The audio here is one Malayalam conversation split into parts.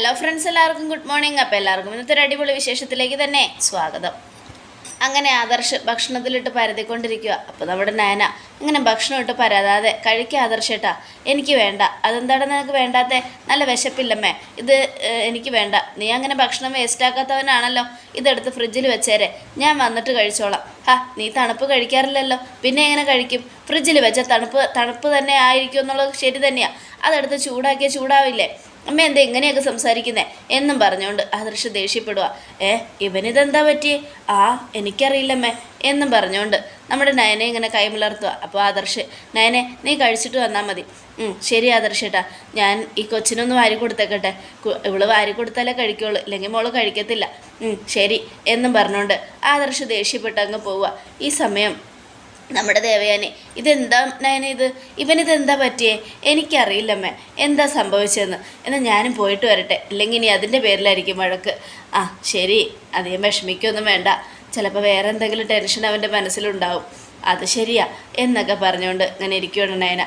ഹലോ ഫ്രണ്ട്സ് എല്ലാവർക്കും ഗുഡ് മോർണിംഗ് അപ്പോൾ എല്ലാവർക്കും ഇന്നത്തെ ഒരു അടിപൊളി വിശേഷത്തിലേക്ക് തന്നെ സ്വാഗതം. അങ്ങനെ ആദർശ് ഭക്ഷണത്തിലിട്ട് പരതിക്കൊണ്ടിരിക്കുക. അപ്പോൾ നമ്മുടെ നയന ഇങ്ങനെ ഭക്ഷണം ഇട്ട് പരതാതെ കഴിക്കുക ആദർശേട്ടാ എനിക്ക് വേണ്ട. അതെന്താണ് നിനക്ക് വേണ്ടാത്ത? നല്ല വിശപ്പില്ലമ്മേ. ഇത് എനിക്ക് വേണ്ട. നീ അങ്ങനെ ഭക്ഷണം വേസ്റ്റാക്കാത്തവനാണല്ലോ ഇതെടുത്ത് ഫ്രിഡ്ജിൽ വെച്ചേരെ. ഞാൻ വന്നിട്ട് കഴിച്ചോളാം. ഹാ നീ തണുപ്പ് കഴിക്കാറില്ലല്ലോ. പിന്നെ എങ്ങനെ കഴിക്കും? ഫ്രിഡ്ജിൽ വെച്ച തണുപ്പ് തണുപ്പ് തന്നെ ആയിരിക്കും എന്നുള്ളത് ശരി തന്നെയാണ് അതെടുത്ത് ചൂടാക്കിയ ചൂടാവില്ലേ? അമ്മ എന്താ ഇങ്ങനെയൊക്കെ സംസാരിക്കുന്നത് എന്നും പറഞ്ഞുകൊണ്ട് ആദർശ് ദേഷ്യപ്പെടുക ഏ ഇവനിതെന്താ പറ്റിയേ? ആ എനിക്കറിയില്ലമ്മേ എന്നും പറഞ്ഞുകൊണ്ട് നമ്മുടെ നയനെ ഇങ്ങനെ കൈമിളർത്തുക അപ്പോൾ ആദർശ് നയനെ നീ കഴിച്ചിട്ട് വന്നാൽ മതി. ശരി ആദർശേട്ടാ ഞാൻ ഈ കൊച്ചിനൊന്ന് വാരി കൊടുത്തേക്കട്ടെ. ഇവൾ വാരി കൊടുത്താലേ കഴിക്കുള്ളൂ. ഇല്ലെങ്കിൽ മോൾ കഴിക്കത്തില്ല. ശരി എന്നും പറഞ്ഞുകൊണ്ട് ആദർശ് ദേഷ്യപ്പെട്ട് അങ്ങ് പോവുക ഈ സമയം നമ്മുടെ ദേവയാനി ഇതെന്താ നയന ഇത്? ഇവനിതെന്താ പറ്റിയേ? എനിക്കറിയില്ലമ്മേ എന്താ സംഭവിച്ചതെന്ന്. എന്നാൽ ഞാനും പോയിട്ട് വരട്ടെ അല്ലെങ്കിൽ ഇനി അതിന്റെ പേരിലായിരിക്കും വഴക്ക്. ആ ശരി അധികം വിഷമിക്കൊന്നും വേണ്ട. ചിലപ്പോൾ വേറെ എന്തെങ്കിലും ടെൻഷൻ അവന്റെ മനസ്സിലുണ്ടാവും. അത് ശരിയാ എന്നൊക്കെ പറഞ്ഞുകൊണ്ട് ഇങ്ങനെ ഇരിക്കുകയാണ് നയന.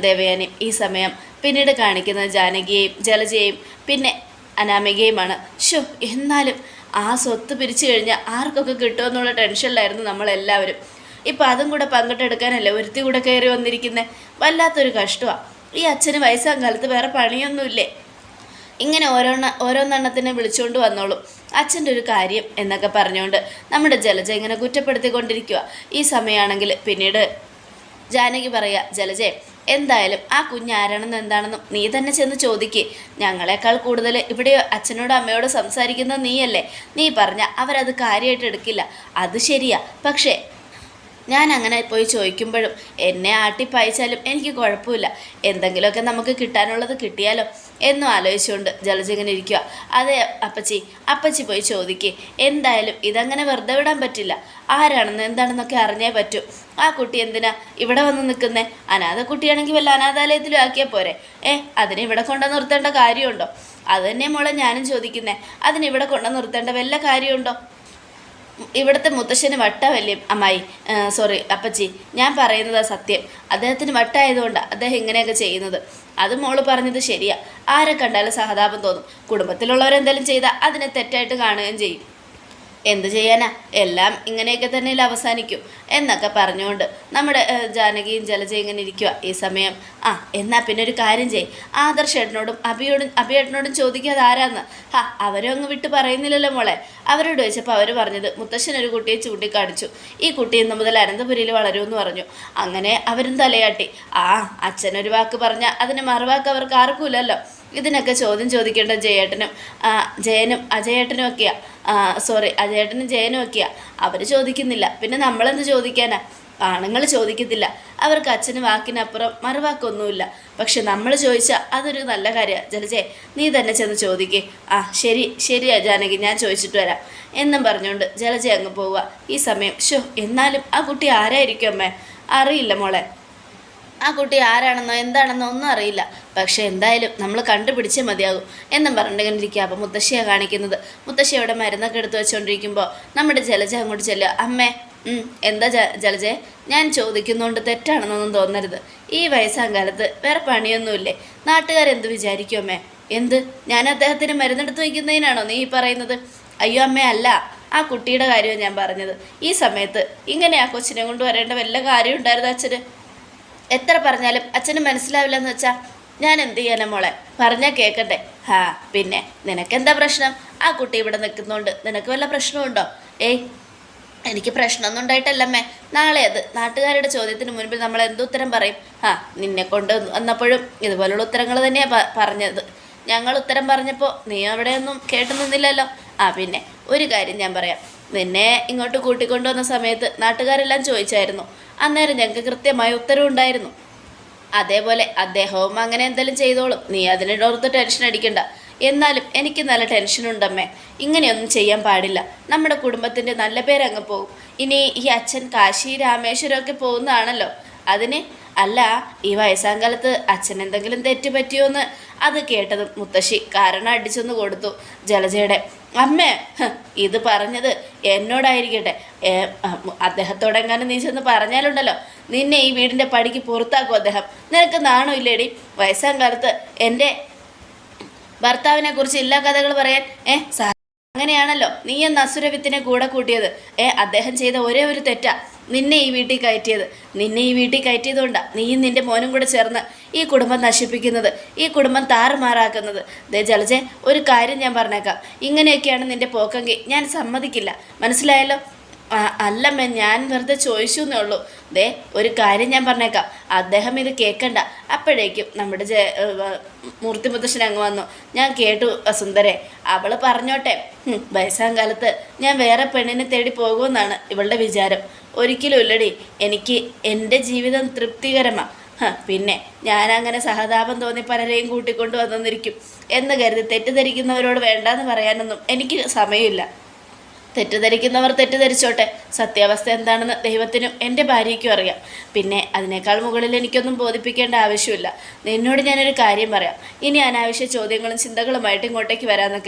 ദേവയാനി ഈ സമയം പിന്നീട് കാണിക്കുന്നത് ജാനകിയെയും ജലജയെയും പിന്നെ അനാമികയുമാണ്. ഷോ എന്നാലും ആ സ്വത്ത് പിരിച്ചു കഴിഞ്ഞാൽ ആർക്കൊക്കെ കിട്ടുമെന്നുള്ള ടെൻഷനിലായിരുന്നു നമ്മളെല്ലാവരും. ഇപ്പം അതും കൂടെ പങ്കിട്ടെടുക്കാനല്ലേ ഒരുത്തി കൂടെ കയറി വന്നിരിക്കുന്നത് വല്ലാത്തൊരു കഷ്ടമാണ് ഈ അച്ഛന് വയസ്സാം കാലത്ത് വേറെ പണിയൊന്നുമില്ലേ? ഇങ്ങനെ ഓരോണ്ണ ഓരോന്നെണ്ണത്തിനെ വിളിച്ചുകൊണ്ട് വന്നോളും. അച്ഛന്റെ ഒരു കാര്യം എന്നൊക്കെ പറഞ്ഞുകൊണ്ട് നമ്മുടെ ജലജ ഇങ്ങനെ കുറ്റപ്പെടുത്തിക്കൊണ്ടിരിക്കുക ഈ സമയമാണെങ്കിൽ പിന്നീട് ജാനകി പറയുക ജലജെ എന്തായാലും ആ കുഞ്ഞ് ആരാണെന്നും എന്താണെന്നും നീ തന്നെ ചെന്ന് ചോദിക്ക്. ഞങ്ങളെക്കാൾ കൂടുതൽ ഇവിടെ അച്ഛനോടും അമ്മയോടും സംസാരിക്കുന്നത് നീയല്ലേ? നീ പറഞ്ഞ അവരത് കാര്യമായിട്ട് എടുക്കില്ല. അത് ശരിയാ. പക്ഷേ ഞാൻ അങ്ങനെ പോയി ചോദിക്കുമ്പോഴും എന്നെ ആട്ടിപ്പായിച്ചാലും എനിക്ക് കുഴപ്പമില്ല. എന്തെങ്കിലുമൊക്കെ നമുക്ക് കിട്ടാനുള്ളത് കിട്ടിയാലോ? എന്നും ആലോചിച്ചുകൊണ്ട് ജലജിങ്ങനെ ഇരിക്കുക അതെ അപ്പച്ചി അപ്പച്ചി പോയി ചോദിക്ക്. എന്തായാലും ഇതങ്ങനെ വെറുതെ വിടാൻ പറ്റില്ല. ആരാണെന്ന് എന്താണെന്നൊക്കെ അറിഞ്ഞേ പറ്റൂ. ആ കുട്ടി എന്തിനാ ഇവിടെ വന്ന് നിൽക്കുന്നേ? അനാഥ കുട്ടിയാണെങ്കിൽ വല്ല അനാഥാലയത്തിലും ആക്കിയാൽ പോരെ. ഏ അതിനെ ഇവിടെ കൊണ്ടു നിർത്തേണ്ട കാര്യമുണ്ടോ? അത് തന്നെ മോളെ ഞാനും ചോദിക്കുന്നേ. അതിനിവിടെ കൊണ്ടു നിർത്തേണ്ട വല്ല കാര്യമുണ്ടോ? ഇവിടുത്തെ മുത്തശ്ശന് വട്ടമല്ലേ അമ്മായി? സോറി അപ്പച്ചി. ഞാൻ പറയുന്നത് സത്യം. അദ്ദേഹത്തിന് വട്ടായതുകൊണ്ടാണ് അദ്ദേഹം ഇങ്ങനെയൊക്കെ ചെയ്യുന്നത്. അത് മോൾ പറഞ്ഞത് ശരിയാ. ആരെ കണ്ടാലും സഹതാപം തോന്നും. കുടുംബത്തിലുള്ളവരെന്തെങ്കിലും ചെയ്താൽ അതിനെ തെറ്റായിട്ട് കാണുകയും ചെയ്യും. എന്ത് ചെയ്യാനാ? എല്ലാം ഇങ്ങനെയൊക്കെ തന്നെ അവസാനിക്കും. എന്നൊക്കെ പറഞ്ഞുകൊണ്ട് നമ്മുടെ ജാനകിയും ജലജയും ഇങ്ങനെ ഇരിക്കുക ഈ സമയം. ആ എന്നാൽ പിന്നെ ഒരു കാര്യം ചെയ് ആദർശേട്ടനോടും അഭിയോടും അഭിയേട്ടനോടും ചോദിക്കാതെ ആരാന്ന്? ഹാ അവരും അങ്ങ് വിട്ട് പറയുന്നില്ലല്ലോ മോളെ. അവരോട് ചോദിച്ചപ്പോൾ അവർ പറഞ്ഞത് മുത്തശ്ശൻ ഒരു കുട്ടിയെ ചൂണ്ടിക്കാണിച്ചു. ഈ കുട്ടി ഇന്ന് മുതൽ അനന്തപുരിയിൽ വളരുമെന്ന് പറഞ്ഞു. അങ്ങനെ അവരും തലയാട്ടി. ആ അച്ഛനൊരു വാക്ക് പറഞ്ഞാൽ അതിന് മറുവാക്ക് അവർക്ക് ആർക്കുമില്ലല്ലോ ഇതിനൊക്കെ ചോദ്യം ചോദിക്കേണ്ട ജയേട്ടനും ജയനും അജയേട്ടനും ഒക്കെയാ. സോറി അജയേട്ടനും ജയനും ഒക്കെയാ. അവർ ചോദിക്കുന്നില്ല. പിന്നെ നമ്മളെന്ത് ചോദിക്കാനാ? ആണുങ്ങൾ ചോദിക്കത്തില്ല. അവർക്ക് അച്ഛന് വാക്കിനപ്പുറം മറുവാക്കൊന്നുമില്ല. പക്ഷെ നമ്മൾ ചോദിച്ചാൽ അതൊരു നല്ല കാര്യമാണ് ജലജെ നീ തന്നെ ചെന്ന് ചോദിക്കേ. ആ ശരി ശരിയാ ജാനകി ഞാൻ ചോദിച്ചിട്ട് വരാം. എന്നും പറഞ്ഞുകൊണ്ട് ജലജ അങ്ങ് പോവുക. ഈ സമയം ഷോ എന്നാലും ആ കുട്ടി ആരായിരിക്കും അമ്മേ? അറിയില്ല മോളെ. ആ കുട്ടി ആരാണെന്നോ എന്താണെന്നോ ഒന്നും അറിയില്ല. പക്ഷേ എന്തായാലും നമ്മൾ കണ്ടുപിടിച്ചേ മതിയാകും എന്നും പറഞ്ഞുകൊണ്ടിരിക്കുക. അപ്പോൾ മുത്തശ്ശിയാണ് കാണിക്കുന്നത്. മുത്തശ്ശി അവിടെ മരുന്നൊക്കെ എടുത്തു വെച്ചുകൊണ്ടിരിക്കുമ്പോൾ നമ്മുടെ ജലജ അങ്ങോട്ട് ചെല്ലുക. അമ്മേ എന്താ ജ ജലജെ? ഞാൻ ചോദിക്കുന്നതുകൊണ്ട് തെറ്റാണെന്നൊന്നും തോന്നരുത്. ഈ വയസ്സാം കാലത്ത് വേറെ പണിയൊന്നുമില്ലേ? നാട്ടുകാരെന്ത് വിചാരിക്കും അമ്മേ? എന്ത്? ഞാൻ അദ്ദേഹത്തിന് മരുന്നെടുത്ത് വയ്ക്കുന്നതിനാണോ നീ പറയുന്നത്? അയ്യോ അമ്മേ അല്ല. ആ കുട്ടിയുടെ കാര്യമാണ് ഞാൻ പറഞ്ഞത്. ഈ സമയത്ത് ഇങ്ങനെ ആ കൊച്ചിനെ കൊണ്ട് വരേണ്ട വല്ല കാര്യം ഉണ്ടായിരുന്നു അച്ഛന്? എത്ര പറഞ്ഞാലും അച്ഛന് മനസ്സിലാവില്ല എന്ന് വെച്ചാ ഞാൻ എന്ത് ചെയ്യാനാ മോളെ? പറഞ്ഞാൽ കേൾക്കട്ടെ ഹാ പിന്നെ നിനക്കെന്താ പ്രശ്നം? ആ കുട്ടി ഇവിടെ നിൽക്കുന്നോണ്ട് നിനക്ക് വല്ല പ്രശ്നമുണ്ടോ ഏയ് എനിക്ക് പ്രശ്നമൊന്നും ഉണ്ടായിട്ടല്ലമ്മേ. നാളെ അത് നാട്ടുകാരുടെ ചോദ്യത്തിന് മുൻപിൽ നമ്മൾ എന്തുത്തരം പറയും? ആ നിന്നെ കൊണ്ട് വന്നപ്പോഴും ഇതുപോലുള്ള ഉത്തരങ്ങൾ തന്നെയാണ് പറഞ്ഞത്. ഞങ്ങൾ ഉത്തരം പറഞ്ഞപ്പോൾ നീ അവിടെയൊന്നും കേട്ടു നിന്നില്ലല്ലോ. ആ പിന്നെ ഒരു കാര്യം ഞാൻ പറയാം. നിന്നെ ഇങ്ങോട്ട് കൂട്ടിക്കൊണ്ടുവന്ന സമയത്ത് നാട്ടുകാരെല്ലാം ചോദിച്ചായിരുന്നു. അന്നേരം ഞങ്ങൾക്ക് കൃത്യമായ ഉത്തരവുണ്ടായിരുന്നു അതേപോലെ അദ്ദേഹവും അങ്ങനെ എന്തെങ്കിലും ചെയ്തോളും. നീ അതിനോർത്ത് ടെൻഷൻ അടിക്കണ്ട. എന്നാലും എനിക്ക് നല്ല ടെൻഷനുണ്ടമ്മേ ഇങ്ങനെയൊന്നും ചെയ്യാൻ പാടില്ല. നമ്മുടെ കുടുംബത്തിന്റെ നല്ല പേരങ്ങ് പോകും. ഇനി ഈ അച്ഛൻ കാശി രാമേശ്വരമൊക്കെ പോകുന്നതാണല്ലോ. അതിന് അല്ല ഈ വയസ്സാം കാലത്ത് അച്ഛൻ എന്തെങ്കിലും തെറ്റ് പറ്റിയോന്ന് അത് കേട്ടതും മുത്തശ്ശി കാരണം അടിച്ചൊന്ന് കൊടുത്തു ജലജയുടെ. അമ്മേ ഇത് പറഞ്ഞത് എന്നോടായിരിക്കട്ടെ. അദ്ദേഹത്തോടെങ്ങാനും നീ ചെന്ന് പറഞ്ഞാലുണ്ടല്ലോ. നിന്നെ ഈ വീടിന്റെ പടിക്ക് പുറത്താക്കും അദ്ദേഹം. നിനക്ക് നാണോ ഇല്ലേടി? വയസ്സാം കാലത്ത് എന്റെ ഭർത്താവിനെ കുറിച്ച് എല്ലാ കഥകൾ പറയാൻ ഏ അങ്ങനെയാണല്ലോ. നീ എന്ന അസുരവിത്തിനെ കൂടെ കൂട്ടിയത്. ഏ അദ്ദേഹം ചെയ്ത ഒരേ ഒരു തെറ്റാ. നിന്നെ ഈ വീട്ടിൽ കയറ്റിയത്. നിന്നെ ഈ വീട്ടിൽ കയറ്റിയതുകൊണ്ടാ നീയും നിന്റെ മോനും കൂടെ ചേർന്ന് ഈ കുടുംബം നശിപ്പിക്കുന്നത് ഈ കുടുംബം താറുമാറാക്കുന്നത്. ദേ ജലജെ ഒരു കാര്യം ഞാൻ പറഞ്ഞേക്കാം. ഇങ്ങനെയൊക്കെയാണ് നിന്റെ പോക്കെങ്കിൽ ഞാൻ സമ്മതിക്കില്ല. മനസ്സിലായല്ലോ? അല്ലമ്മേ ഞാൻ വെറുതെ ചോദിച്ചു എന്നേ ഉള്ളൂ. ദേ ഒരു കാര്യം ഞാൻ പറഞ്ഞേക്കാം. അദ്ദേഹം ഇത് കേൾക്കണ്ട അപ്പോഴേക്കും നമ്മുടെ ജ മൂർത്തി മുത്തശ്ശൻ അങ്ങ് വന്നു. ഞാൻ കേട്ടു വസുന്ധരെ. അവൾ പറഞ്ഞോട്ടെ. വയസ്സാം കാലത്ത് ഞാൻ വേറെ പെണ്ണിനെ തേടി പോകുമെന്നാണ് ഇവളുടെ വിചാരം. ഒരിക്കലും ഇല്ലടി. എനിക്ക് എന്റെ ജീവിതം തൃപ്തികരമാണ് പിന്നെ ഞാനങ്ങനെ സഹതാപം തോന്നി പലരെയും കൂട്ടിക്കൊണ്ട് വന്നിരിക്കും എന്ന് കരുതി തെറ്റിദ്ധരിക്കുന്നവരോട് വേണ്ടാന്ന് പറയാനൊന്നും എനിക്ക് സമയമില്ല. തെറ്റിദ്ധരിക്കുന്നവർ തെറ്റിദ്ധരിച്ചോട്ടെ. സത്യാവസ്ഥ എന്താണെന്ന് ദൈവത്തിനും എന്റെ ഭാര്യയ്ക്കും അറിയാം. പിന്നെ അതിനേക്കാൾ മുകളിൽ എനിക്കൊന്നും ബോധിപ്പിക്കേണ്ട ആവശ്യമില്ല. നിന്നോട് ഞാനൊരു കാര്യം പറയാം. ഇനി അനാവശ്യ ചോദ്യങ്ങളും ചിന്തകളുമായിട്ട് ഇങ്ങോട്ടേക്ക് വരാൻ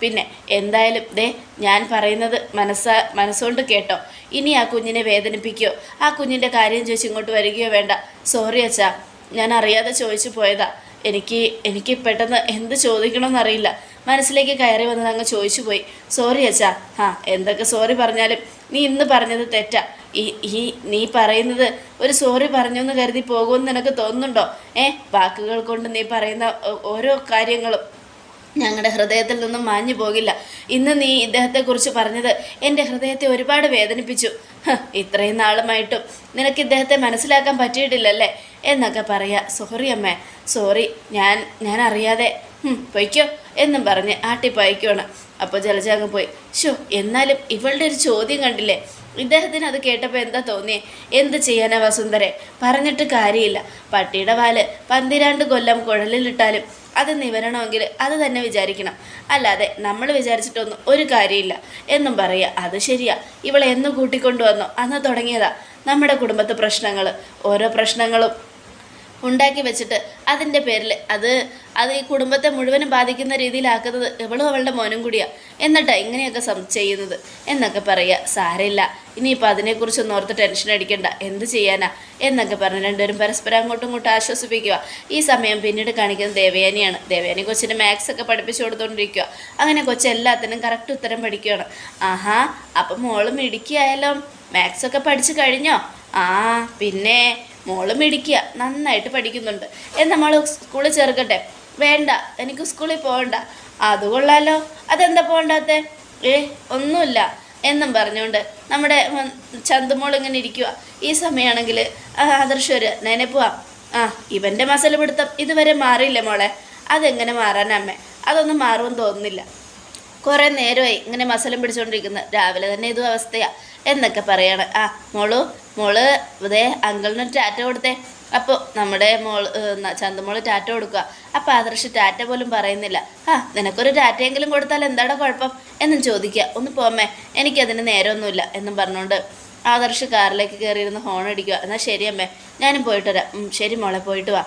പിന്നെ എന്തായാലും ദേ ഞാൻ പറയുന്നത് മനസ്സ മനസ്സുകൊണ്ട് കേട്ടോ. ഇനി ആ കുഞ്ഞിനെ വേദനിപ്പിക്കുകയോ ആ കുഞ്ഞിന്റെ കാര്യം ചോദിച്ച് ഇങ്ങോട്ട് വരികയോ വേണ്ട. സോറി അച്ഛാ ഞാൻ അറിയാതെ ചോദിച്ചു പോയതാ. എനിക്ക് എനിക്ക് പെട്ടെന്ന് എന്ത് ചോദിക്കണമെന്നറിയില്ല. മനസ്സിലേക്ക് കയറി വന്നത് അങ്ങ് ചോദിച്ചു പോയി. സോറി അച്ഛാ. ആ എന്തൊക്കെ സോറി പറഞ്ഞാലും നീ ഇന്ന് പറഞ്ഞത് തെറ്റാ. ഈ ഈ നീ പറയുന്നത് ഒരു സോറി പറഞ്ഞു എന്ന് കരുതി പോകുമെന്ന് നിനക്ക് തോന്നുന്നുണ്ടോ? ഏ വാക്കുകൾ കൊണ്ട് നീ പറയുന്ന ഓരോ കാര്യങ്ങളും ഞങ്ങളുടെ ഹൃദയത്തിൽ നിന്നും മാഞ്ഞു പോകില്ല. ഇന്ന് നീ ഇദ്ദേഹത്തെക്കുറിച്ച് പറഞ്ഞത് എന്റെ ഹൃദയത്തെ ഒരുപാട് വേദനിപ്പിച്ചു. ഇത്രയും നാളുമായിട്ടും നിനക്ക് ഇദ്ദേഹത്തെ മനസ്സിലാക്കാൻ പറ്റിയിട്ടില്ലല്ലേ? എന്നൊക്കെ പറയാ സോറി അമ്മേ സോറി ഞാൻ ഞാൻ അറിയാതെ പൊയ്ക്കോ എന്നും പറഞ്ഞ് ആട്ടിപ്പായിക്കുവാണ് അപ്പോൾ ജലജാങ്ങ് പോയി ഷോ എന്നാലും ഇവളുടെ ഒരു ചോദ്യം കണ്ടില്ലേ? ഇദ്ദേഹത്തിന് അത് കേട്ടപ്പോൾ എന്താ തോന്നിയേ? എന്ത് ചെയ്യാനാ വസുന്ധരെ? പറഞ്ഞിട്ട് കാര്യമില്ല. പട്ടിയുടെ വാൽ പന്തിരാണ്ട് കൊല്ലം കുഴലിലിട്ടാലും അത് നിവരണമെങ്കിൽ അത് തന്നെ വിചാരിക്കണം. അല്ലാതെ നമ്മൾ വിചാരിച്ചിട്ടൊന്നും ഒരു കാര്യമില്ല. എന്നും പറയുക അത് ശരിയാ. ഇവളെ എന്ന് കൂട്ടിക്കൊണ്ടുവന്നോ. അന്ന് തുടങ്ങിയതാ. നമ്മുടെ കുടുംബത്തെ പ്രശ്നങ്ങൾ ഓരോ പ്രശ്നങ്ങളും ഉണ്ടാക്കി വെച്ചിട്ട് അതിന്റെ പേരിൽ അത് അത് ഈ കുടുംബത്തെ മുഴുവനും ബാധിക്കുന്ന രീതിയിലാക്കുന്നത് ഇവളും അവളുടെ മോനും കൂടിയാ. എന്നിട്ടാ ഇങ്ങനെയൊക്കെ സം ചെയ്യുന്നത് എന്നൊക്കെ പറയുക. സാരമില്ല. ഇനിയിപ്പോൾ അതിനെക്കുറിച്ചൊന്നും ഓർത്ത് ടെൻഷൻ അടിക്കണ്ട. എന്ത് ചെയ്യാനാ? എന്നൊക്കെ പറഞ്ഞ് രണ്ടുപേരും പരസ്പരം അങ്ങോട്ടും ഇങ്ങോട്ടും ആശ്വസിപ്പിക്കുക. ഈ സമയം പിന്നീട് കാണിക്കുന്നത് ദേവയാനിയാണ്. ദേവയാനി കൊച്ചിന് മാത്സ് ഒക്കെ പഠിപ്പിച്ചു കൊടുത്തുകൊണ്ടിരിക്കുക അങ്ങനെ കൊച്ചെല്ലാത്തിനും കറക്റ്റ് ഉത്തരം പഠിക്കുകയാണ്. ആഹാ അപ്പം മോളും ഇടുക്കിയായാലും മാത്സൊക്കെ പഠിച്ചു കഴിഞ്ഞോ? ആ പിന്നെ മോൾ മിടിക്കുക നന്നായിട്ട് പഠിക്കുന്നുണ്ട്. എന്നാ മോൾ സ്കൂളിൽ ചേർക്കട്ടെ? വേണ്ട എനിക്ക് സ്കൂളിൽ പോകണ്ട. അത് കൊള്ളാലോ. അതെന്താ പോകണ്ടാത്ത? ഏ ഒന്നുമില്ല. എന്നും പറഞ്ഞുകൊണ്ട് നമ്മുടെ ചന്തുമോൾ ഇങ്ങനെ ഇരിക്കുക ഈ സമയമാണെങ്കിൽ ആദർശ് നേനെ പോവാം. ആ ഇവന്റെ മസല പിടുത്തം ഇതുവരെ മാറിയില്ല മോളെ? അതെങ്ങനെ മാറാനമ്മേ അതൊന്നും മാറുമെന്ന് തോന്നുന്നില്ല. കുറേ നേരമായി ഇങ്ങനെ മസലം പിടിച്ചുകൊണ്ടിരിക്കുന്നത് രാവിലെ തന്നെ ഇതും അവസ്ഥയാ. എന്നൊക്കെ പറയാണ്. ആ മോളു മോൾ ഇതേ അങ്കിളിന് ടാറ്റ കൊടുത്തേ. അപ്പോൾ നമ്മുടെ മോൾ ചന്തമോൾ ടാറ്റ കൊടുക്കുക അപ്പോൾ ആദർശ് ടാറ്റ പോലും പറയുന്നില്ല. ആ നിനക്കൊരു ടാറ്റയെങ്കിലും കൊടുത്താൽ എന്താടാ കുഴപ്പം? എന്നും ചോദിക്കുക. ഒന്ന് പോമേ എനിക്കതിന് നേരമൊന്നുമില്ല എന്നും പറഞ്ഞുകൊണ്ട് ആദർശ് കാറിലേക്ക് കയറിയിരുന്ന് ഹോൺ അടിക്കുക എന്നാൽ ശരി അമ്മേ ഞാനും പോയിട്ട് വരാം. ശരി മോളെ പോയിട്ട് വാ.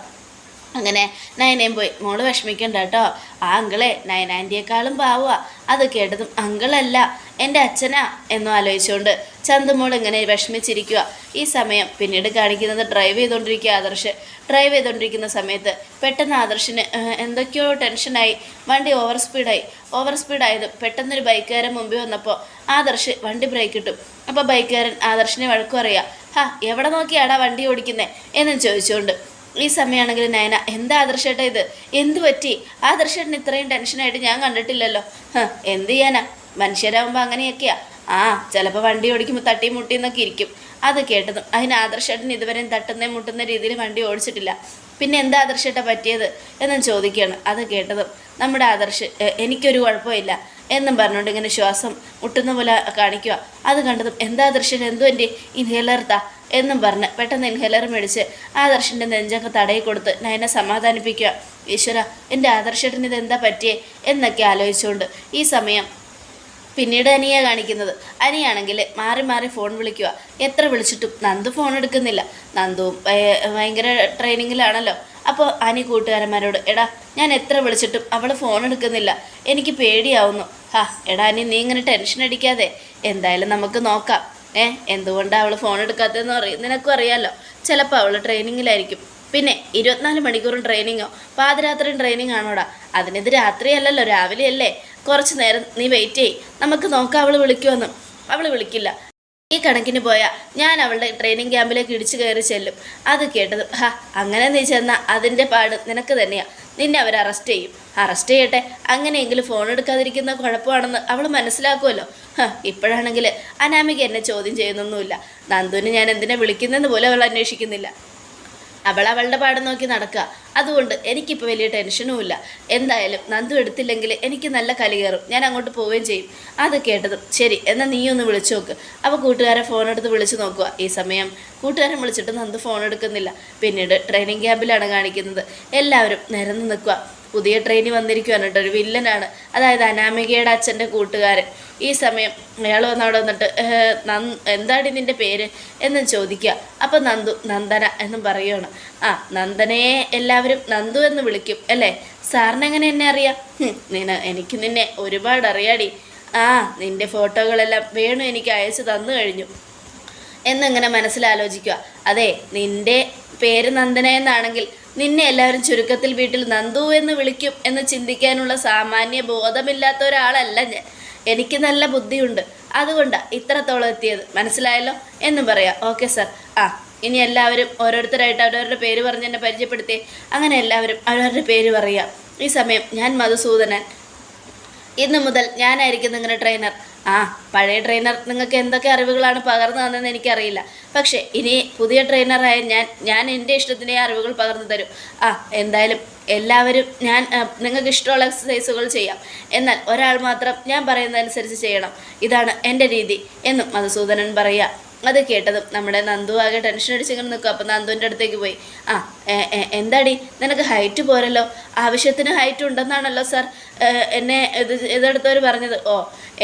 അങ്ങനെ നയനയും പോയി. മോൾ വിഷമിക്കണ്ട കേട്ടോ ആ അങ്കിളെ നയനാന്റിയേക്കാളും പാവുക അത് കേട്ടതും അങ്കിളല്ല എന്റെ അച്ഛനാ എന്നും ആലോചിച്ചുകൊണ്ട് ചന്തുമോൾ ഇങ്ങനെ വിഷമിച്ചിരിക്കുക ഈ സമയം പിന്നീട് കാണിക്കുന്നത് ഡ്രൈവ് ചെയ്തുകൊണ്ടിരിക്കുക ആദർശ്. ഡ്രൈവ് ചെയ്തുകൊണ്ടിരിക്കുന്ന സമയത്ത് പെട്ടെന്ന് ആദർശിന് എന്തൊക്കെയോ ടെൻഷനായി വണ്ടി ഓവർ സ്പീഡായി ഓവർ സ്പീഡായതും പെട്ടെന്നൊരു ബൈക്കുകാരൻ മുമ്പിൽ വന്നപ്പോൾ ആദർശ് വണ്ടി ബ്രേക്ക് ഇട്ടു. അപ്പോൾ ബൈക്കുകാരൻ ആദർശിനെ വഴക്കു പറയുക ഹാ എവിടെ നോക്കിയാടാ വണ്ടി ഓടിക്കുന്നത് എന്നും ചോദിച്ചുകൊണ്ട് ഈ സമയമാണെങ്കിൽ നയന എന്താ ആദർശേട്ടാ ഇത്? എന്ത് പറ്റി? ആദർശേട്ടന് ഇത്രയും ടെൻഷനായിട്ട് ഞാൻ കണ്ടിട്ടില്ലല്ലോ. എന്ത് ചെയ്യാനാ? മനുഷ്യരാകുമ്പോൾ അങ്ങനെയൊക്കെയാ. ആ ചിലപ്പോൾ വണ്ടി ഓടിക്കുമ്പോൾ തട്ടിയും മുട്ടിയെന്നൊക്കെ ഇരിക്കും. അത് കേട്ടതും അതിന് ആദർശേട്ടൻ ഇതുവരെയും തട്ടുന്ന മുട്ടുന്ന രീതിയിൽ വണ്ടി ഓടിച്ചിട്ടില്ല. പിന്നെ എന്താ ആദർശേട്ടാ പറ്റിയത്? എന്നും ചോദിക്കുകയാണ്. അത് കേട്ടതും നമ്മുടെ ആദർശ് "എ, എനിക്കൊരു കുഴപ്പമില്ല. എന്നും പറഞ്ഞുകൊണ്ട് ഇങ്ങനെ ശ്വാസം മുട്ടുന്ന പോലെ കാണിക്കുക. അത് കണ്ടതും എന്താ ദർശൻ എന്തോ എന്റെ ഇൻഹേലർ താ എന്നും പറഞ്ഞ് പെട്ടെന്ന് ഇൻഹേലർ മേടിച്ച് ആദർശിന്റെ നെഞ്ചൊക്കെ തടയി കൊടുത്ത് നയനെ സമാധാനിപ്പിക്കുക. ഈശ്വര എന്റെ ആദർശേട്ടന് ഇതെന്താ പറ്റിയേ എന്നൊക്കെ ആലോചിച്ചുകൊണ്ട് ഈ സമയം പിന്നീട് അനിയ കാണിക്കുന്നത്. അനിയാണെങ്കിൽ മാറി മാറി ഫോൺ വിളിക്കുക. എത്ര വിളിച്ചിട്ടും നന്ദു ഫോൺ എടുക്കുന്നില്ല. നന്ദുവും ഭയ- ഭയങ്കര ട്രെയിനിങ്ങിലാണല്ലോ. അപ്പോൾ അനി കൂട്ടുകാരന്മാരോട് എടാ ഞാൻ എത്ര വിളിച്ചിട്ടും അവൾ ഫോൺ എടുക്കുന്നില്ല. എനിക്ക് പേടിയാവുന്നു. ഹാ എടാ നീ ഇങ്ങനെ ടെൻഷൻ അടിക്കാതെ എന്തായാലും നമുക്ക് നോക്കാം. ഏ എന്തുകൊണ്ടാണ് അവൾ ഫോൺ എടുക്കാത്തതെന്ന് പറയും നിനക്കും അറിയാമല്ലോ ചിലപ്പോൾ അവൾ ട്രെയിനിങ്ങിലായിരിക്കും പിന്നെ ഇരുപത്തിനാല് മണിക്കൂറും ട്രെയിനിങ്ങോ പാതിരാത്രിയും ട്രെയിനിങ് ആണോടാ? അതിനിത് രാത്രിയല്ലല്ലോ രാവിലെയല്ലേ? കുറച്ച് നേരം നീ വെയിറ്റ് ചെയ് നമുക്ക് നോക്കാം അവൾ വിളിക്കുമെന്ന് അവൾ വിളിക്കില്ല. ഈ കണക്കിന് പോയാൽ ഞാൻ അവളുടെ ട്രെയിനിങ് ക്യാമ്പിലേക്ക് ഇടിച്ചു കയറി ചെല്ലും. അത് കേട്ടത് ഹാ അങ്ങനെ നീ ചെന്നാൽ അതിന്റെ പാട് നിനക്ക് തന്നെയാ. നിന്നെ അവർ അറസ്റ്റ് ചെയ്യും. അറസ്റ്റ് ചെയ്യട്ടെ. അങ്ങനെയെങ്കിലും ഫോൺ എടുക്കാതിരിക്കുന്ന കുഴപ്പമാണെന്ന് അവൾ മനസ്സിലാക്കുമല്ലോ ഇപ്പോഴാണെങ്കിൽ അനാമിക എന്നെ ചോദ്യം ചെയ്യുന്നൊന്നുമില്ല. നന്ദുവിന് ഞാൻ എന്തിനാ വിളിക്കുന്നതെന്ന് പോലും അവൾ അന്വേഷിക്കുന്നില്ല. അവൾ അവളുടെ പാട് നോക്കി നടക്കുക. അതുകൊണ്ട് എനിക്കിപ്പോൾ വലിയ ടെൻഷനുമില്ല എന്തായാലും നന്ദു എടുത്തില്ലെങ്കിൽ എനിക്ക് നല്ല കലി കയറും. ഞാൻ അങ്ങോട്ട് പോവുകയും ചെയ്യും. അത് കേട്ടതും ശരി എന്നാൽ നീ ഒന്ന് വിളിച്ചു നോക്ക്. അപ്പോൾ കൂട്ടുകാരെ ഫോൺ എടുത്ത് വിളിച്ചു നോക്കുക. ഈ സമയം കൂട്ടുകാരൻ വിളിച്ചിട്ട് നന്ദു ഫോൺ എടുക്കുന്നില്ല. പിന്നീട് ട്രെയിനിങ് ക്യാമ്പിലാണ് കാണിക്കുന്നത്. എല്ലാവരും നിരന്ന് നിൽക്കുക. പുതിയ ട്രെയിനിൽ വന്നിരിക്കുകയാണ് കേട്ടോ ഒരു വില്ലനാണ്. അതായത് അനാമികയുടെ അച്ഛന്റെ കൂട്ടുകാരൻ. ഈ സമയം അയാൾ വന്ന് അവിടെ വന്നിട്ട് "ഏഹ്, നന് എന്താടി നിന്റെ പേര്? എന്നും ചോദിക്കുക. അപ്പം നന്ദു നന്ദന എന്നും പറയുകയാണ് ആ നന്ദനയെ എല്ലാവരും നന്ദു എന്ന് വിളിക്കും അല്ലേ? സാറിന് എങ്ങനെ എന്നെ അറിയാം? നിന എനിക്ക് നിന്നെ ഒരുപാട് അറിയാടി. ആ നിന്റെ ഫോട്ടോകളെല്ലാം വേണു എനിക്ക് അയച്ചു തന്നു കഴിഞ്ഞു. എന്നിങ്ങനെ മനസ്സിലാലോചിക്കുക. അതെ നിന്റെ പേര് നന്ദന എന്നാണെങ്കിൽ നിന്നെ എല്ലാവരും ചുരുക്കത്തിൽ വീട്ടിൽ നന്ദു എന്ന് വിളിക്കും എന്ന് ചിന്തിക്കാനുള്ള സാമാന്യ ബോധമില്ലാത്ത ഒരാളല്ല ഞാൻ. എനിക്ക് നല്ല ബുദ്ധിയുണ്ട്. അതുകൊണ്ടാണ് ഇത്രത്തോളം എത്തിയത്. മനസ്സിലായല്ലോ? എന്നും പറയാം. Okay sir. ആ ഇനി എല്ലാവരും ഓരോരുത്തരായിട്ട് അവരവരുടെ പേര് പറഞ്ഞ് എന്നെ പരിചയപ്പെടുത്തി അങ്ങനെ എല്ലാവരും അവരവരുടെ പേര് പറയുക ഈ സമയം ഞാൻ മധുസൂദനൻ. ഇന്ന് മുതൽ ഞാനായിരിക്കും നിങ്ങളുടെ ട്രെയിനർ ആ പഴയ ട്രെയിനർ നിങ്ങൾക്ക് എന്തൊക്കെ അറിവുകളാണ് പകർന്നു തന്നതെന്ന് എനിക്കറിയില്ല. പക്ഷേ ഇനി പുതിയ ട്രെയിനറായ ഞാൻ ഞാൻ എന്റെ ഇഷ്ടത്തിന്റെ അറിവുകൾ പകർന്നു തരും. ആ എന്തായാലും എല്ലാവരും ഞാൻ നിങ്ങൾക്ക് ഇഷ്ടമുള്ള എക്സസൈസുകൾ ചെയ്യാം. എന്നാൽ ഒരാൾ മാത്രം ഞാൻ പറയുന്നതനുസരിച്ച് ചെയ്യണം. ഇതാണ് എന്റെ രീതി എന്നും മധുസൂദനൻ പറയുക. അത് കേട്ടതും നമ്മുടെ നന്ദു ആകെ ടെൻഷൻ അടിച്ചിങ്ങനെ നിൽക്കും അപ്പം നന്ദുവിന്റെ അടുത്തേക്ക് പോയി. ആ എന്താടി? നിനക്ക് ഹൈറ്റ് പോരല്ലോ. ആവശ്യത്തിന് ഹൈറ്റ് ഉണ്ടെന്നാണല്ലോ സാർ എന്നെ ഇത് ഇതെടുത്തവർ പറഞ്ഞത്. ഓ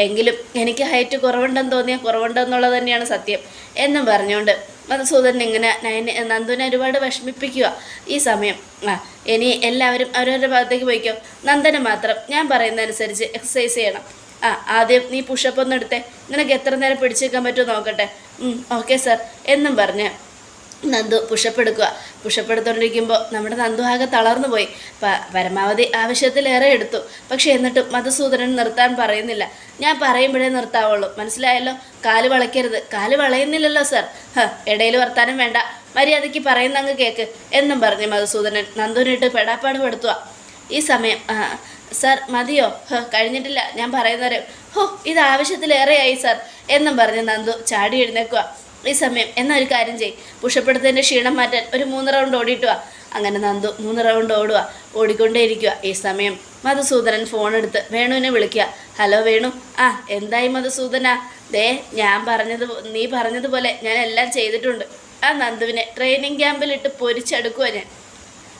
എങ്കിലും എനിക്ക് ഹൈറ്റ് കുറവുണ്ടെന്ന് തോന്നിയാൽ കുറവുണ്ടെന്നുള്ളത് തന്നെയാണ് സത്യം. എന്നും പറഞ്ഞുകൊണ്ട് മധുസൂദൻ ഇങ്ങനെ നയനെ നന്ദുവിനെ ഒരുപാട് വിഷമിപ്പിക്കുക ഈ സമയം ആ ഇനി എല്ലാവരും അവരവരുടെ ഭാഗത്തേക്ക് പോയിക്കോ. നന്ദന മാത്രം ഞാൻ പറയുന്നതനുസരിച്ച് എക്സസൈസ് ചെയ്യണം. ആ ആദ്യം നീ പുഷപ്പ് ഒന്ന് എടുത്തേ. നിനക്ക് എത്ര നേരം പിടിച്ചേക്കാൻ പറ്റുമോ നോക്കട്ടെ. ഓക്കെ സർ എന്നും പറഞ്ഞ് നന്ദു പുഷപ്പ് എടുക്കുക പുഷപ്പ് എടുത്തുകൊണ്ടിരിക്കുമ്പോൾ നമ്മുടെ നന്ദു ആകെ തളർന്നു പോയി. പ- പരമാവധി ആവശ്യത്തിലേറെ എടുത്തു. പക്ഷെ എന്നിട്ടും മധുസൂദനൻ നിർത്താൻ പറയുന്നില്ല. ഞാൻ പറയുമ്പോഴേ നിർത്താവുള്ളൂ. മനസ്സിലായല്ലോ? കാൽ വളയ്ക്കരുത്. കാൽ വളയുന്നില്ലല്ലോ സർ ഇടയിൽ വർത്താനം വേണ്ട. മര്യാദയ്ക്ക് പറയുന്ന അങ്ങ് കേക്ക്. എന്നും പറഞ്ഞു മധുസൂദനൻ നന്ദുവിനിട്ട് പെടാപ്പാട് പെടുത്തുക. ഈ സമയം സാർ മതിയോ? ഹോ കഴിഞ്ഞിട്ടില്ല. ഞാൻ പറയുന്നവരെ ഹോ ഇത് ആവശ്യത്തിലേറെയായി സർ എന്നും പറഞ്ഞ് നന്ദു ചാടി എഴുന്നേക്കുക ഈ സമയം എന്നാ ഒരു കാര്യം ചെയ് പുഷപ്പെടുത്തതിന്റെ ക്ഷീണം മാറ്റാൻ ഒരു മൂന്ന് റൗണ്ട് ഓടിയിട്ടുക അങ്ങനെ നന്ദു മൂന്ന് റൗണ്ട് ഓടുക ഓടിക്കൊണ്ടേയിരിക്കുക ഈ സമയം മധുസൂദനൻ ഫോൺ എടുത്ത് വേണുവിനെ വിളിക്കുക. ഹലോ വേണു. ആ എന്തായി മധുസൂദന? ദേ ഞാൻ പറഞ്ഞത് നീ പറഞ്ഞതുപോലെ ഞാൻ എല്ലാം ചെയ്തിട്ടുണ്ട്. ആ നന്ദുവിനെ ട്രെയിനിങ് ക്യാമ്പിലിട്ട് പൊരിച്ചെടുക്കുക ഞാൻ.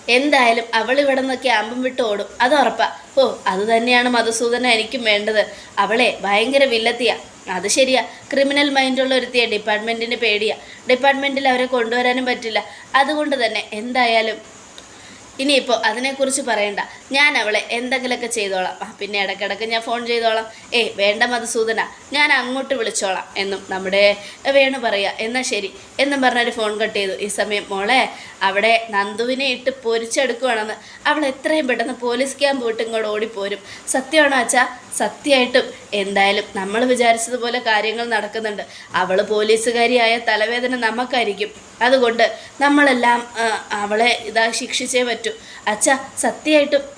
എന്തായാലും അവൾ ഇവിടെ നിന്ന് ക്യാമ്പും വിട്ട് ഓടും. അത് ഉറപ്പാ. ഓ അത് തന്നെയാണ് മധുസൂദന എനിക്കും വേണ്ടത്. അവളെ ഭയങ്കര വില്ലത്തിയാ. അത് ശരിയാ. ക്രിമിനൽ മൈൻഡുള്ള ഒരുത്തിയ. ഡിപ്പാർട്ട്മെന്റിന് പേടിയാ. ഡിപ്പാർട്ട്മെന്റിൽ അവരെ കൊണ്ടുവരാനും പറ്റില്ല. അതുകൊണ്ട് തന്നെ എന്തായാലും ഇനിയിപ്പോൾ അതിനെക്കുറിച്ച് പറയണ്ട. ഞാൻ അവളെ എന്തെങ്കിലുമൊക്കെ ചെയ്തോളാം. പിന്നെ ഇടയ്ക്കിടയ്ക്ക് ഞാൻ ഫോൺ ചെയ്തോളാം. ഏയ് വേണ്ട മധുസൂദന ഞാൻ അങ്ങോട്ട് വിളിച്ചോളാം എന്നും നമ്മുടെ വേണു പറയുക എന്നാൽ ശരി. എന്നും പറഞ്ഞൊരു ഫോൺ കട്ട് ചെയ്തു. ഈ സമയം മോളെ അവിടെ നന്ദുവിനെ ഇട്ട് പൊരിച്ചെടുക്കുവാണെന്ന്. അവൾ എത്രയും പെട്ടെന്ന് പോലീസ് ക്യാമ്പ് വിട്ട് ഇങ്ങോട്ട് ഓടിപ്പോരും. സത്യമാണോ അച്ഛാ? സത്യമായിട്ടും. എന്തായാലും നമ്മൾ വിചാരിച്ചതുപോലെ കാര്യങ്ങൾ നടക്കുന്നുണ്ട്. അവൾ പോലീസുകാരിയായ തലവേദന നമുക്കായിരിക്കും. അതുകൊണ്ട് നമ്മളെല്ലാം അവളെ ഇതാ ശിക്ഷിച്ചേ പറ്റൂ. അച്ഛ സത്യമായിട്ടും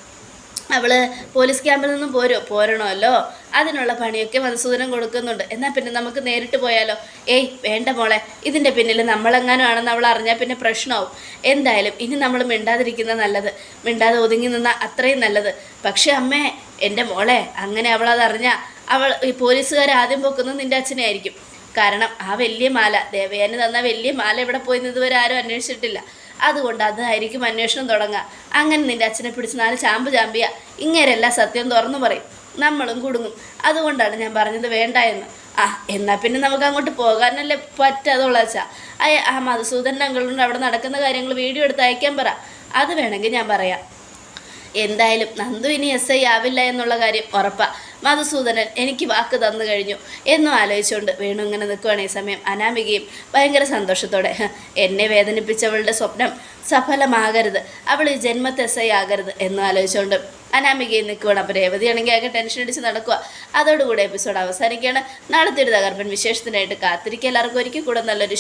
അവൾ പോലീസ് ക്യാമ്പിൽ നിന്നും പോരോ? പോരണമല്ലോ. അതിനുള്ള പണിയൊക്കെ മധുസൂദനം കൊടുക്കുന്നുണ്ട്. എന്നാൽ പിന്നെ നമുക്ക് നേരിട്ട് പോയാലോ? ഏയ് വേണ്ട മോളെ. ഇതിന്റെ പിന്നിൽ നമ്മളെങ്ങാനും ആണെന്ന് അവൾ അറിഞ്ഞാൽ പിന്നെ പ്രശ്നമാവും. എന്തായാലും ഇനി നമ്മൾ മിണ്ടാതിരിക്കുന്ന നല്ലത്. മിണ്ടാതെ ഒതുങ്ങി നിന്നാൽ അത്രയും നല്ലത്. പക്ഷേ അമ്മേ എന്റെ മോളെ അങ്ങനെ അവളതറിഞ്ഞാൽ അവൾ ഈ പോലീസുകാർ ആദ്യം പൊക്കുന്നത് നിന്റെ അച്ഛനെ ആയിരിക്കും. കാരണം ആ വലിയ മാല ദേവയാനി തന്ന വലിയ മാല ഇവിടെ പോയി ഇതുവരെ ആരും അന്വേഷിച്ചിട്ടില്ല. അതുകൊണ്ട് അതായിരിക്കും അന്വേഷണം തുടങ്ങുക. അങ്ങനെ നിന്റെ അച്ഛനെ പിടിച്ച് നാല് ചാമ്പ് ചാമ്പിയ. ഇങ്ങനെയല്ല സത്യം തുറന്നു പറയും. നമ്മളും കുടുങ്ങും. അതുകൊണ്ടാണ് ഞാൻ പറഞ്ഞത് വേണ്ട എന്ന്. ആ എന്നാൽ പിന്നെ നമുക്ക് അങ്ങോട്ട് പോകാനല്ലേ പറ്റാതുള്ള അച്ഛാ. അയ ആ മധുസൂദൻ അങ്കിളിനോട് അവിടെ നടക്കുന്ന കാര്യങ്ങൾ വീഡിയോ എടുത്ത് അയക്കാൻ പറ. അത് വേണമെങ്കിൽ ഞാൻ പറയാം. എന്തായാലും നന്ദു ഇനി എസ് ഐ ആവില്ല എന്നുള്ള കാര്യം ഉറപ്പാ. മധുസൂദനൻ എനിക്ക് വാക്ക് തന്നു കഴിഞ്ഞു എന്നും ആലോചിച്ചുകൊണ്ട് വേണു ഇങ്ങനെ നിൽക്കുവാണ് ഈ സമയം. അനാമികയും ഭയങ്കര സന്തോഷത്തോടെ എന്നെ വേദനിപ്പിച്ചവളുടെ സ്വപ്നം സഫലമാകരുത് അവൾ ഈ ജന്മത്തെ എസ് ഐ ആകരുത് എന്നും ആലോചിച്ചുകൊണ്ട് അനാമികയും നിൽക്കുകയാണ് അപ്പോൾ രേവതിയാണെങ്കിൽ ആകെ ടെൻഷൻ അടിച്ച് നടക്കുക അതോടുകൂടി എപ്പിസോഡ് അവസാനിക്കുകയാണ്. നാളത്തെ ഒരു തകർപ്പൻ വിശേഷത്തിനായിട്ട് കാത്തിരിക്കുക. എല്ലാവർക്കും ഒരിക്കൽ കൂടെ നല്ലൊരു